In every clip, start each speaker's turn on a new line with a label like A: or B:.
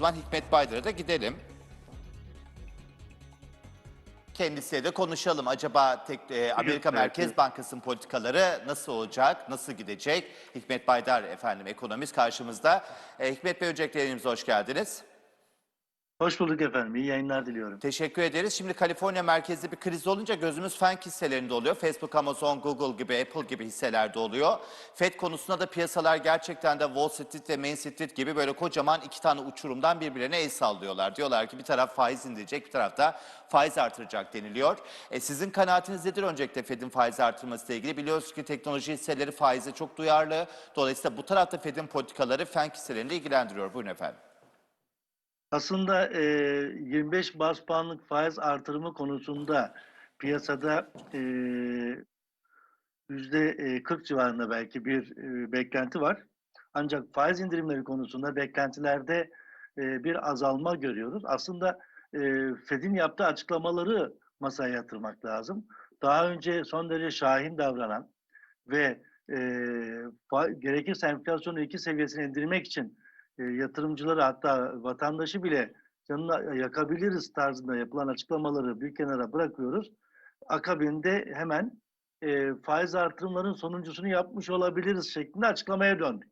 A: zaman Hikmet Baydar'a da gidelim. Kendisiyle de konuşalım. Acaba tek, e, Amerika Merkez. Bankası'nın politikaları nasıl olacak, nasıl gidecek? Hikmet Baydar efendim ekonomist karşımızda. E, Hikmet Bey öncelikle hoş geldiniz.
B: Hoş bulduk efendim. İyi yayınlar diliyorum.
A: Teşekkür ederiz. Şimdi Kaliforniya merkezli bir kriz olunca gözümüz FANG hisselerinde oluyor. Facebook, Amazon, Google gibi, Apple gibi hisselerde oluyor. FED konusunda da piyasalar gerçekten de Wall Street ve Main Street gibi böyle kocaman iki tane uçurumdan birbirlerine el sallıyorlar. Diyorlar ki bir taraf faiz indirecek, bir tarafta faiz artıracak deniliyor. E, sizin kanaatiniz nedir öncelikle FED'in faiz artırması ile ilgili? Biliyoruz ki teknoloji hisseleri faize çok duyarlı. Dolayısıyla bu tarafta FED'in politikaları FANG hisselerini ilgilendiriyor. Buyurun efendim.
B: Aslında e, 25 bas puanlık faiz artırımı konusunda piyasada e, yüzde e, 40 civarında belki bir e, beklenti var. Ancak faiz indirimleri konusunda beklentilerde e, bir azalma görüyoruz. Aslında e, Fed'in yaptığı açıklamaları masaya yatırmak lazım. Daha önce son derece şahin davranan ve e, gerekirse enflasyonu iki seviyesine indirmek için e, yatırımcıları hatta vatandaşı bile canına yakabiliriz tarzında yapılan açıklamaları bir kenara bırakıyoruz. Akabinde hemen e, faiz artırımlarının sonuncusunu yapmış olabiliriz şeklinde açıklamaya döndü.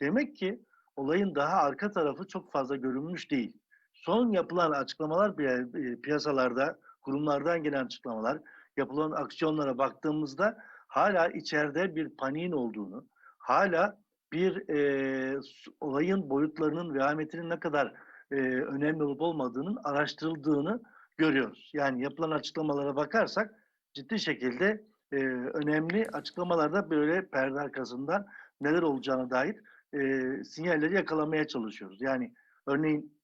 B: Demek ki olayın daha arka tarafı çok fazla görünmüş değil. Son yapılan açıklamalar e, piyasalarda, kurumlardan gelen açıklamalar, yapılan aksiyonlara baktığımızda hala içeride bir paniğin olduğunu, hala bir e, olayın boyutlarının, vehametinin ne kadar e, önemli olup olmadığının araştırıldığını görüyoruz. Yani yapılan açıklamalara bakarsak ciddi şekilde e, önemli açıklamalarda böyle perde arkasından neler olacağına dair e, sinyalleri yakalamaya çalışıyoruz. Yani örneğin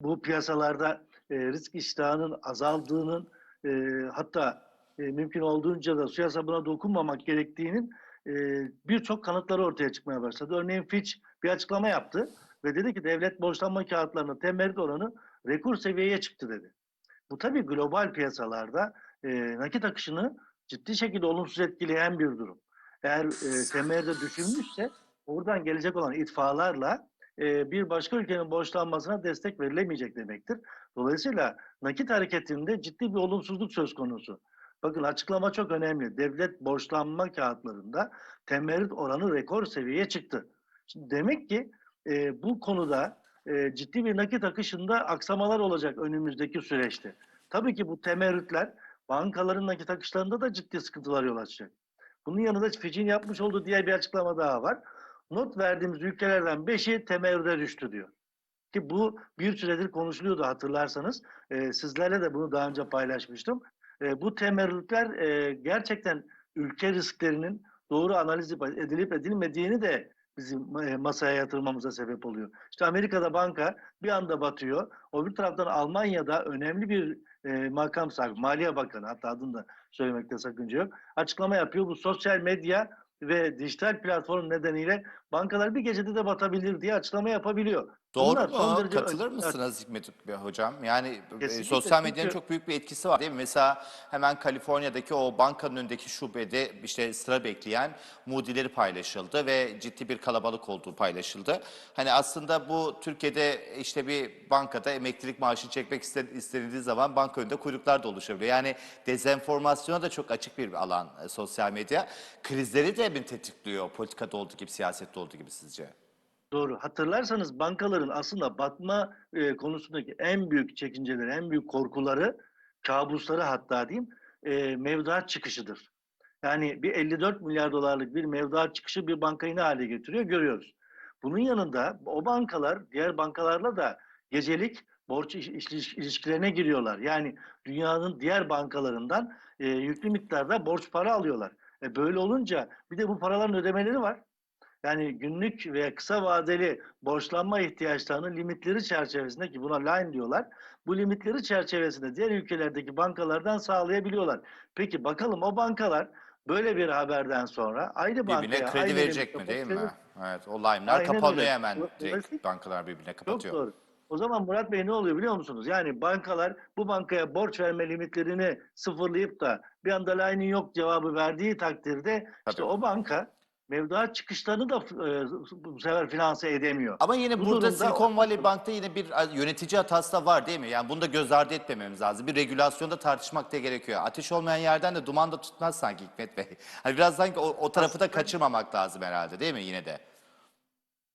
B: bu piyasalarda e, risk iştahının azaldığının e, hatta e, mümkün olduğunca da suya sabuna dokunmamak gerektiğinin e, birçok kanıtları ortaya çıkmaya başladı. Örneğin Fitch bir açıklama yaptı ve dedi ki devlet borçlanma kağıtlarının temerrüt oranı rekor seviyeye çıktı dedi. Bu tabii global piyasalarda e, nakit akışını ciddi şekilde olumsuz etkileyen bir durum. Eğer e, temerrüde düşülmüşse oradan gelecek olan itfaalarla e, bir başka ülkenin borçlanmasına destek verilemeyecek demektir. Dolayısıyla nakit hareketinde ciddi bir olumsuzluk söz konusu. Bakın açıklama çok önemli. Devlet borçlanma kağıtlarında temerrüt oranı rekor seviyeye çıktı. Şimdi demek ki e, bu konuda e, ciddi bir nakit akışında aksamalar olacak önümüzdeki süreçte. Tabii ki bu temerrütler bankaların nakit akışlarında da ciddi sıkıntılar yol açacak. Bunun yanında Fitch'in yapmış olduğu diğer bir açıklama daha var. Not verdiğimiz ülkelerden 5'i temerrüde düştü diyor. Ki bu bir süredir konuşuluyordu hatırlarsanız. E, sizlerle de bunu daha önce paylaşmıştım. E, bu temerrütler e, gerçekten ülke risklerinin doğru analiz edilip edilmediğini de bizim e, masaya yatırmamıza sebep oluyor. İşte Amerika'da banka bir anda batıyor. O bir taraftan Almanya'da önemli bir e, makam sahibi, Maliye Bakanı hatta adını da söylemekte sakınca yok. Açıklama yapıyor. Bu sosyal medya ve dijital platform nedeniyle bankalar bir gecede de batabilir diye açıklama yapabiliyor.
A: Doğru
B: Bunlar son
A: mu?
B: derece
A: Katılır
B: önemli.
A: mısınız Hikmet Bey hocam? Yani e,
B: Kesinlikle,
A: sosyal medyanın
B: çünkü-
A: çok büyük bir etkisi var değil mi? Mesela hemen Kaliforniya'daki o bankanın önündeki şubede işte sıra bekleyen Moody'leri paylaşıldı ve ciddi bir kalabalık olduğu paylaşıldı. Hani aslında bu Türkiye'de işte bir bankada emeklilik maaşı çekmek iste- istenildiği zaman banka önünde kuyruklar da oluşabiliyor. Yani dezenformasyona da çok açık bir alan e, sosyal medya. Krizleri de mi tetikliyor politikada olduğu gibi, siyasette olduğu gibi sizce?
B: Doğru. Hatırlarsanız bankaların aslında batma e, konusundaki en büyük çekinceleri, en büyük korkuları, kabusları hatta diyeyim, e, mevduat çıkışıdır. Yani bir 54 milyar dolarlık bir mevduat çıkışı bir bankayı ne hale getiriyor görüyoruz. Bunun yanında o bankalar diğer bankalarla da gecelik borç iş- iş- ilişkilerine giriyorlar. Yani dünyanın diğer bankalarından e, yüklü miktarda borç para alıyorlar. E, böyle olunca bir de bu paraların ödemeleri var. Yani günlük ve kısa vadeli borçlanma ihtiyaçlarının limitleri çerçevesinde ki buna line diyorlar. Bu limitleri çerçevesinde diğer ülkelerdeki bankalardan sağlayabiliyorlar. Peki bakalım o bankalar böyle bir haberden sonra aynı bankaya
A: Birbirine kredi
B: aynı
A: verecek mi değil mi? Evet, o line'lar kapanıyor
B: öyle.
A: hemen direkt bankalar birbirine
B: Çok
A: kapatıyor.
B: doğru. O zaman Murat Bey ne oluyor biliyor musunuz? Yani bankalar bu bankaya borç verme limitlerini sıfırlayıp da bir anda line'in yok cevabı verdiği takdirde işte
A: Tabii.
B: o banka mevduat çıkışlarını da e, bu sefer finanse edemiyor.
A: Ama yine
B: Bu
A: burada Silicon Valley Bank'ta yine bir yönetici hatası da var değil mi? Yani bunu da göz ardı etmememiz lazım. Bir regülasyonda tartışmak da gerekiyor. Ateş olmayan yerden de duman da tutmaz sanki Hikmet Bey. Hani biraz sanki o, o tarafı da kaçırmamak lazım herhalde değil mi yine de?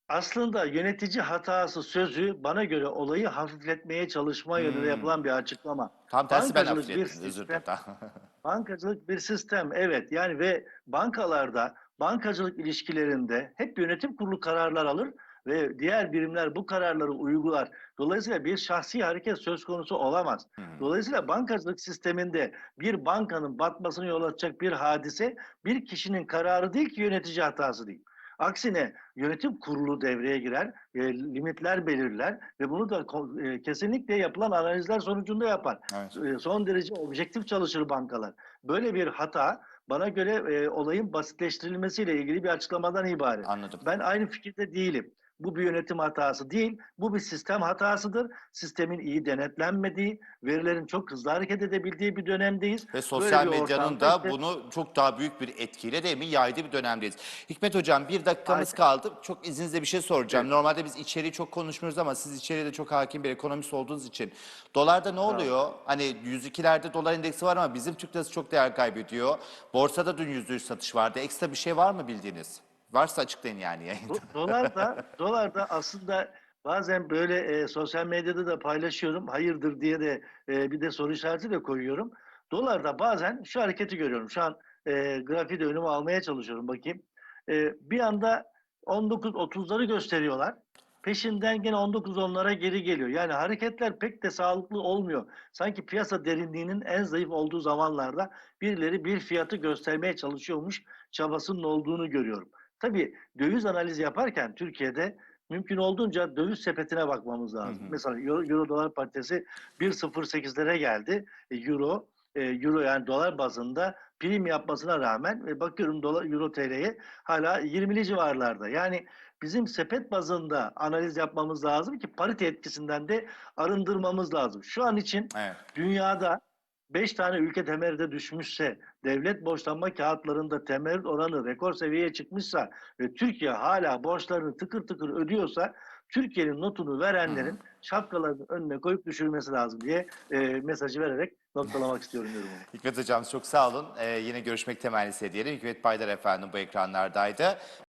B: Aslında yönetici hatası sözü bana göre olayı hafifletmeye çalışma yönünde
A: Hmm.
B: yapılan bir açıklama.
A: Tam tersi ben affettim. Özür dilerim.
B: Bankacılık bir sistem evet yani ve bankalarda bankacılık ilişkilerinde hep yönetim kurulu kararlar alır ve diğer birimler bu kararları uygular. Dolayısıyla bir şahsi hareket söz konusu olamaz. Dolayısıyla bankacılık sisteminde bir bankanın batmasını yol açacak bir hadise bir kişinin kararı değil ki yönetici hatası değil. Aksine yönetim kurulu devreye girer, e, limitler belirler ve bunu da e, kesinlikle yapılan analizler sonucunda yapar.
A: Evet.
B: E, son derece objektif çalışır bankalar. Böyle bir hata bana göre e, olayın basitleştirilmesiyle ilgili bir açıklamadan ibaret.
A: Anladım.
B: Ben aynı fikirde değilim. Bu bir yönetim hatası değil, bu bir sistem hatasıdır. Sistemin iyi denetlenmediği, verilerin çok hızlı hareket edebildiği bir dönemdeyiz.
A: Ve sosyal medyanın da
B: işte-
A: bunu çok daha büyük bir etkiyle değil mi yaydığı bir dönemdeyiz. Hikmet Hocam bir dakikamız
B: Aynen.
A: kaldı. Çok izninizle bir şey soracağım.
B: Evet.
A: Normalde biz içeriği çok konuşmuyoruz ama siz içeriye de çok hakim bir ekonomist olduğunuz için. Dolarda ne oluyor? Hani 102'lerde dolar endeksi var ama bizim Türk lirası çok değer kaybediyor. Borsada dün %3 satış vardı. Ekstra bir şey var mı bildiğiniz? Varsa açıklayın yani yayında.
B: Do- dolar da dolar da aslında bazen böyle e, sosyal medyada da paylaşıyorum. Hayırdır diye de e, bir de soru işareti de koyuyorum. Dolarda bazen şu hareketi görüyorum. Şu an e, grafiği de önüme almaya çalışıyorum bakayım. E, bir anda 19.30'ları gösteriyorlar. Peşinden gene 19.10'lara geri geliyor. Yani hareketler pek de sağlıklı olmuyor. Sanki piyasa derinliğinin en zayıf olduğu zamanlarda birileri bir fiyatı göstermeye çalışıyormuş çabasının olduğunu görüyorum. Tabii döviz analizi yaparken Türkiye'de mümkün olduğunca döviz sepetine bakmamız lazım.
A: Hı hı.
B: Mesela Euro, Euro dolar paritesi 1.08'lere geldi. E, Euro e, Euro yani dolar bazında prim yapmasına rağmen e, bakıyorum dolar Euro TL'ye hala 20'li civarlarda. Yani bizim sepet bazında analiz yapmamız lazım ki parite etkisinden de arındırmamız lazım. Şu an için
A: Evet.
B: dünyada 5 tane ülke temerrüde düşmüşse, devlet borçlanma kağıtlarında temerrüt oranı rekor seviyeye çıkmışsa ve Türkiye hala borçlarını tıkır tıkır ödüyorsa Türkiye'nin notunu verenlerin şapkalarını önüne koyup düşürmesi lazım diye e, mesajı vererek noktalamak istiyorum yorumumu.
A: Hikmet Hocam çok sağ olun. Ee, yine görüşmek temennisi diyelim. Hikmet Baydar efendim bu ekranlardaydı.